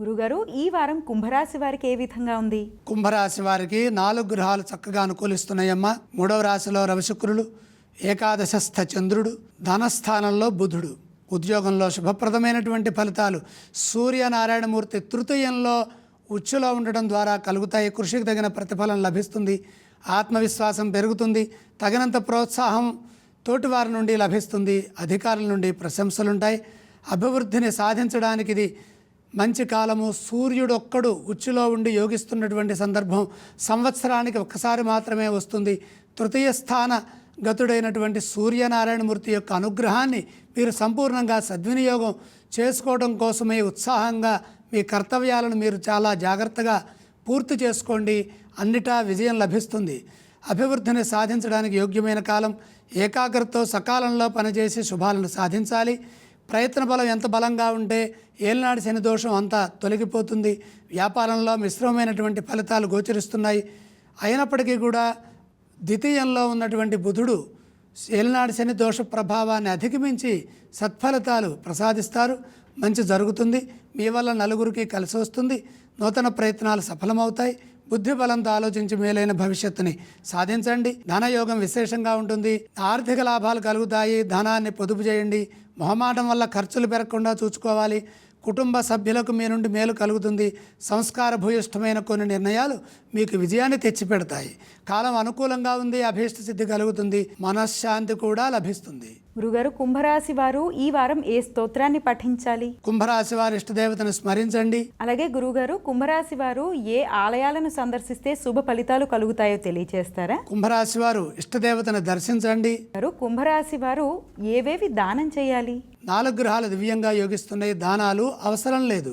గురుగారు ఈ వారం కుంభరాశి వారికి ఏ విధంగా ఉంది? కుంభరాశి వారికి నాలుగు గ్రహాలు చక్కగా అనుకూలిస్తున్నాయమ్మా. మూడవ రాశిలో రవిశుక్రుడు ఏకాదశస్థ చంద్రుడు ధనస్థానంలో బుధుడు. ఉద్యోగంలో శుభప్రదమైనటువంటి ఫలితాలు సూర్యనారాయణమూర్తి తృతీయంలో ఉచ్చులో ఉండడం ద్వారా కలుగుతాయి. కృషికి తగిన ప్రతిఫలం లభిస్తుంది. ఆత్మవిశ్వాసం పెరుగుతుంది. తగినంత ప్రోత్సాహం తోటివారి నుండి లభిస్తుంది. అధికారుల నుండి ప్రశంసలుంటాయి. అభివృద్ధిని సాధించడానికి ఇది మంచి కాలము సూర్యుడు ఒక్కడు ఉచ్చులో ఉండి యోగిస్తున్నటువంటి సందర్భం సంవత్సరానికి ఒక్కసారి మాత్రమే వస్తుంది. తృతీయ స్థాన గతుడైనటువంటి సూర్యనారాయణమూర్తి యొక్క అనుగ్రహాన్ని మీరు సంపూర్ణంగా సద్వినియోగం చేసుకోవడం కోసమే ఉత్సాహంగా మీ కర్తవ్యాలను మీరు చాలా జాగ్రత్తగా పూర్తి చేసుకోండి. అన్నిటా విజయం లభిస్తుంది. అభివృద్ధిని సాధించడానికి యోగ్యమైన కాలం ఏకాగ్రతతో సకాలంలో పనిచేసి శుభాలను సాధించాలి. ప్రయత్న బలం ఎంత బలంగా ఉంటే ఏలినాడు శని దోషం అంతా తొలగిపోతుంది. వ్యాపారంలో మిశ్రమమైనటువంటి ఫలితాలు గోచరిస్తున్నాయి. అయినప్పటికీ కూడా ద్వితీయంలో ఉన్నటువంటి బుధుడు ఏలినాడు శని దోష ప్రభావాన్ని అధిగమించి సత్ఫలితాలు ప్రసాదిస్తారు. మంచి జరుగుతుంది. మీ వల్ల నలుగురికి కలిసి వస్తుంది. నూతన ప్రయత్నాలు సఫలమవుతాయి. బుద్ధి బలంతో ఆలోచించి మేలైన భవిష్యత్తుని సాధించండి. ధనయోగం విశేషంగా ఉంటుంది. ఆర్థిక లాభాలు కలుగుతాయి. ధనాన్ని పొదుపు చేయండి. మొహమాటం వల్ల ఖర్చులు పెరగకుండా చూసుకోవాలి. కుటుంబ సభ్యులకు మీ నుండి మేలు కలుగుతుంది. సంస్కార భూయిష్టమైన కొన్ని నిర్ణయాలు మీకు విజయాన్ని తెచ్చిపెడతాయి. కాలం అనుకూలంగా ఉంది అభీష్ట సిద్ధి కలుగుతుంది మనశ్శాంతి కూడా లభిస్తుంది. గురుగారు కుంభరాశి వారు ఈ వారం ఏ స్తోత్రాన్ని పఠించాలి? కుంభరాశి వారి ఇష్టదేవతను స్మరించండి. అలాగే గురుగారు కుంభరాశి వారు ఏ ఆలయాలను సందర్శిస్తే శుభ ఫలితాలు కలుగుతాయో తెలియచేస్తారా? కుంభరాశి వారు ఇష్టదేవతను దర్శించండి. కుంభరాశి వారు ఏవేవి దానం చేయాలి? నాలుగు గ్రహాలు దివ్యంగా యోగిస్తున్నాయి. దానాలు అవసరం లేదు.